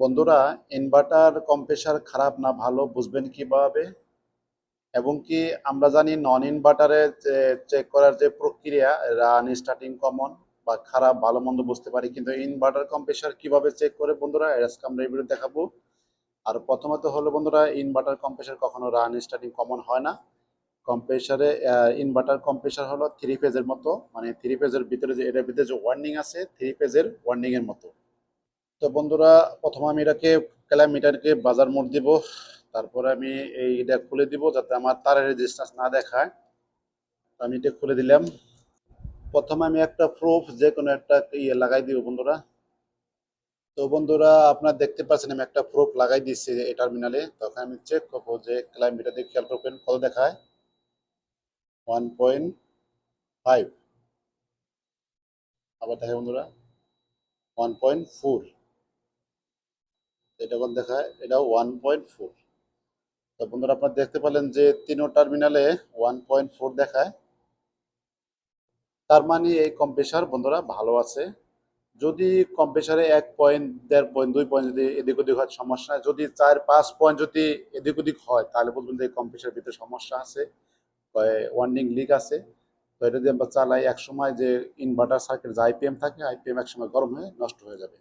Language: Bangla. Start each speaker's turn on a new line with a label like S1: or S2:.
S1: বন্ধুরা ইনভার্টার কম্প্রেসার খারাপ না, ভালো, বুঝবেন কীভাবে? এবং কি আমরা জানি নন ইনভার্টারে চেক করার যে প্রক্রিয়া রান স্টার্টিং কমন বা খারাপ, ভালো, মন্দ বুঝতে পারি, কিন্তু ইনভার্টার কম্প্রেসার কীভাবে চেক করে বন্ধুরা আজকে আমরা এই ভিডিও দেখাবো। আর প্রথমত হলো বন্ধুরা ইনভার্টার কম্প্রেসার কখনো রান স্টার্টিং কমন হয় না। কম্প্রেসারে ইনভার্টার কম্প্রেসার হলো থ্রি ফেজের মতো মানে থ্রি ফেজের ভিতরে যে, এটার ভিতরে যে ওয়ার্নিং আছে থ্রি ফেজের ওয়ার্নিংয়ের মতো। তো বন্ধুরা, প্রথমে আমি এটাকে ক্যালামিটারকে বাজার মোড় দিব। তারপরে আমি এই এটা খুলে দিব যাতে আমার তারের রেজিস্ট্যান্স না দেখায়। আমি এটা খুলে দিলাম। প্রথমে আমি একটা প্রুফ যে কোনো একটা ইয়ে লাগাই দিব বন্ধুরা। তো বন্ধুরা, আপনারা দেখতে পাচ্ছেন আমি একটা প্রুফ লাগাই দিচ্ছি এই টার্মিনালে তখন আমি চেক করব যে ক্লাইমিটার দিয়ে খেয়াল করবেন, কত দেখায়? ওয়ান পয়েন্ট ফাইভ আবার দেখে বন্ধুরা। ওয়ান পয়েন্ট ফোর এটা কোন দেখায়? এটা ওয়ান পয়েন্ট ফোর তো বন্ধুরা, আপনারা দেখতে পেলেন যে তিনো টার্মিনালে ওয়ান পয়েন্ট ফোর দেখায়। তার মানে এই কম্প্রেসার বন্ধুরা, ভালো আছে। যদি কম্প্রেসারে এক পয়েন্ট দেড় পয়েন্ট দুই পয়েন্ট যদি এদিক ওদিক হয়, সমস্যা যদি চার, পাঁচ পয়েন্ট যদি এদিক ওদিক হয়, তাহলে বলবেন যে এই কম্প্রেসার ভিতরে সমস্যা আছে ওয়ার্নিং লিক আছে। তো এটা যদি আমরা চালাই এক সময় যে ইনভার্টার সার্কিট যে আইপিএম থাকে আইপিএম এক সময় গরম হয়ে, নষ্ট হয়ে যাবে।